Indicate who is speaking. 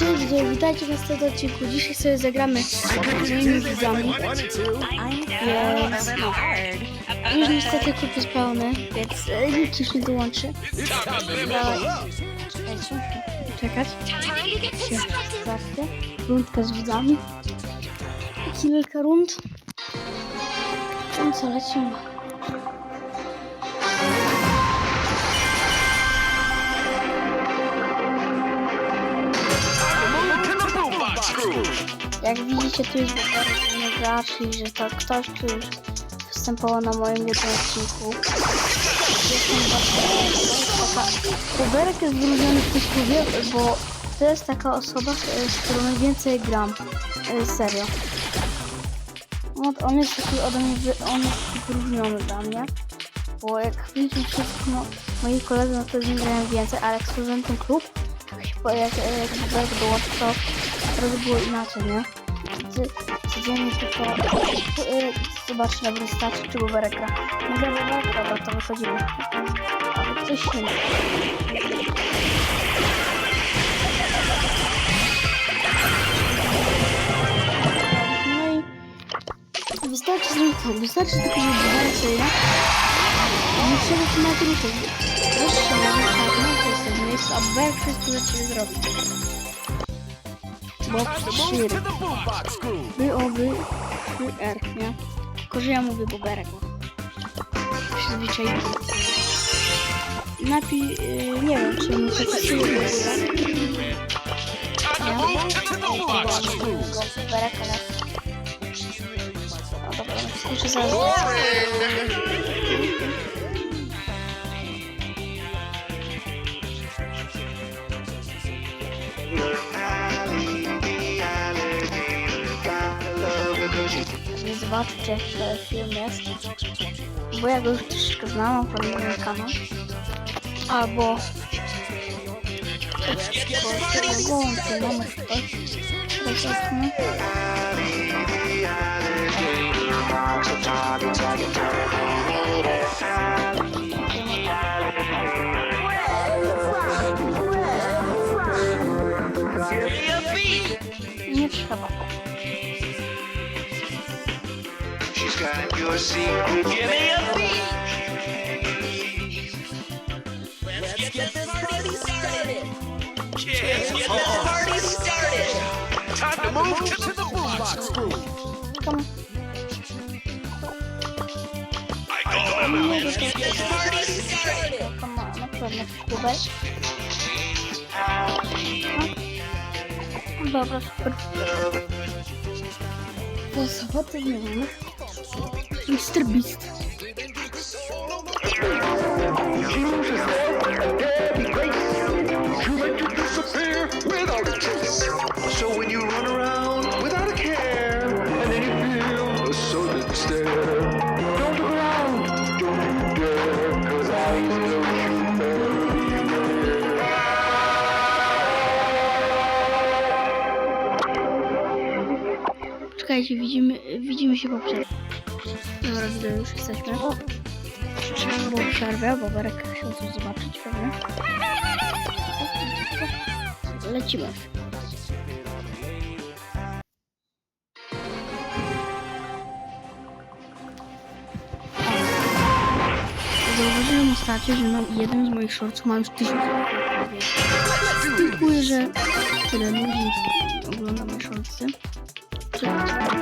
Speaker 1: Cześć, witajcie w następnym odcinku. Dzisiaj sobie zagramy z moimi widzami. Już niestety jest pełny, więc e, nikt już nie dołączy. Czekać. Zobaczcie, rundka z widzami. Kilka rund. No co, lecimy. Jak widzicie, tu jest bardzo gracz i że to ktoś, kto już występował na moim jednym odcinku. Kuberek jest wyróżniony w tym klubie, bo to jest taka osoba, z którą najwięcej gram. E, Serio. On, on jest taki ode mnie, on jest wyróżniony dla mnie. Bo jak widzicie no, moi koledzy, no to z nim więcej, ale jak stworzyłem ten klub, się po- jak, Kuberek dołączył, to teraz było inaczej, nie? Codziennie tylko yy, zobaczcie na wystarczy, czy Buberek gra. Nie gra Buberek, dobra, to wychodzimy. Ale coś nie No wystarczy tak, wystarczy tylko, Buberek sobie gra. Nie trzeba się nawet ruszać. Buberek wszystko za ciebie zrobi. Bob Shir. By, o, by, R, nie? Tylko, że ja mówię Boberek. Przyzwyczajony. Napi, yy, nie wiem, czy mu to pasuje w ogóle. Nie? Boberek, ale... No dobra, no muszę zaraz... Nie zobaczcie, to film jest. Bo ja go już troszeczkę znam, kolejny kanał. Albo... Tu mamy ktoś. Zobaczmy. Nie trzeba.
Speaker 2: Got your secret. Give me a beat. Let's get this party started. Let's get this party started. Time to move to the boombox crew.
Speaker 1: Come
Speaker 2: Let's get this party started.
Speaker 1: Come on, na pewno kubek. No. Dobra, super. To soboty nie mamy. Mr. Beast.
Speaker 2: So when you run around without a care, and then you feel a sudden stare, don't look around, don't you dare, 'cause I know you better beware.
Speaker 1: Czekajcie, widzimy, widzimy się po przerwie. Dobra, widzę, już jesteśmy. O! Trzeba było przerwę, bo Berek chciał coś zobaczyć pewnie. Lecimy. Zauważyłem ostatnio, że na jednym z moich shortów ma już tysiąc Dziękuję, że tyle ludzi ogląda moje shortsy. Czekajcie.